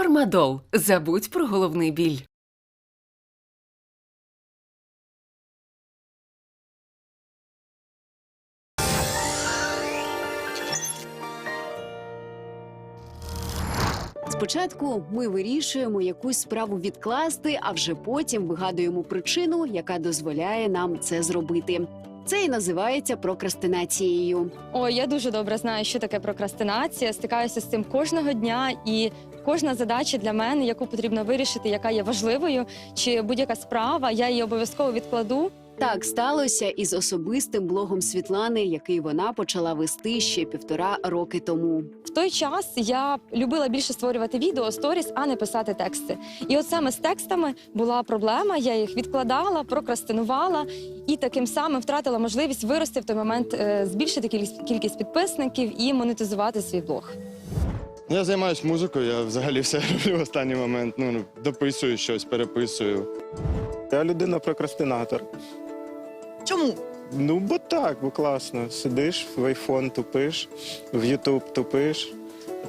Фармадол. Забудь про головний біль. Спочатку ми вирішуємо якусь справу відкласти, а вже потім вигадуємо причину, яка дозволяє нам це зробити. Це і називається прокрастинацією. Ой, я дуже добре знаю, що таке прокрастинація. Стикаюся з цим кожного дня, і кожна задача для мене, яку потрібно вирішити, яка є важливою, чи будь-яка справа, я її обов'язково відкладу. Так сталося із особистим блогом Світлани, який вона почала вести ще півтора роки тому. В той час я любила більше створювати відео, сторіс, а не писати тексти. І от саме з текстами була проблема. Я їх відкладала, прокрастинувала і таким самим втратила можливість вирости в той момент, е, збільшити кількість- кількість підписників і монетизувати свій блог. Я займаюся музикою, я взагалі все роблю в останній момент. Ну, дописую щось, переписую. Я людина прокрастинатор. Чому? Ну, бо так, бо класно. Сидиш в айфон тупиш, в Ютуб тупиш,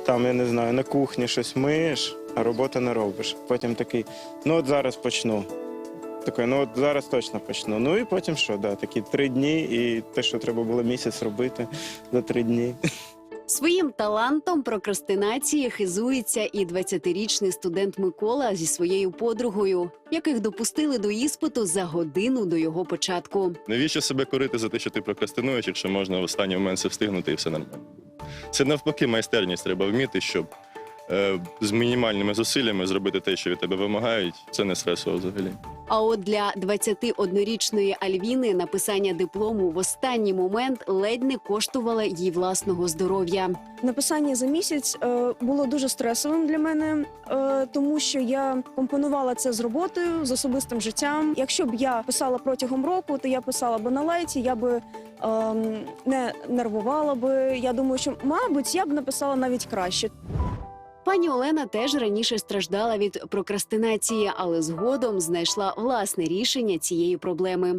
там, я не знаю, на кухні щось миєш, а роботи не робиш. Потім такий, ну от зараз почну. Такий, ну от зараз точно почну. Ну і потім що, да, такі три дні, і те, що треба було місяць робити за три дні. Своїм талантом прокрастинації хизується і 20-річний студент Микола зі своєю подругою, яких допустили до іспиту за годину до його початку. Навіщо себе корити за те, що ти прокрастинуєш, якщо можна в останній момент все встигнути і все нормально? Це навпаки майстерність треба вміти, щоб з мінімальними зусиллями зробити те, що від тебе вимагають. Це не стресово взагалі. А от для 21-річної Альвіни написання диплому в останній момент ледь не коштувало їй власного здоров'я. Написання за місяць е, було дуже стресовим для мене, е, тому що я компонувала це з роботою, з особистим життям. Якщо б я писала протягом року, то я писала би на лайті, я би ем, не нервувала би. Я думаю, що мабуть я б написала навіть краще. Пані Олена теж раніше страждала від прокрастинації, але згодом знайшла власне рішення цієї проблеми.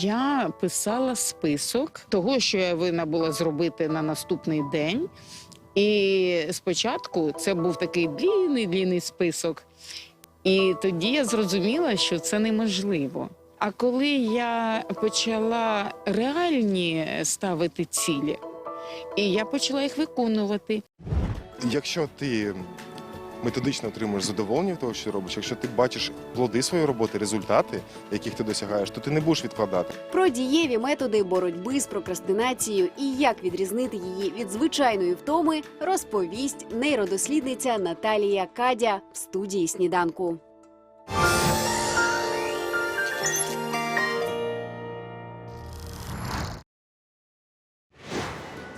Я писала список того, що я винна була зробити на наступний день. І спочатку це був такий длінний длінний список. І тоді я зрозуміла, що це неможливо. А коли я почала реальні ставити цілі, і я почала їх виконувати, Якщо ти методично отримуєш задоволення того, що робиш, якщо ти бачиш плоди своєї роботи, результати, яких ти досягаєш, то ти не будеш відкладати. Про дієві методи боротьби з прокрастинацією і як відрізнити її від звичайної втоми, розповість нейродослідниця Наталія Кадя в студії сніданку.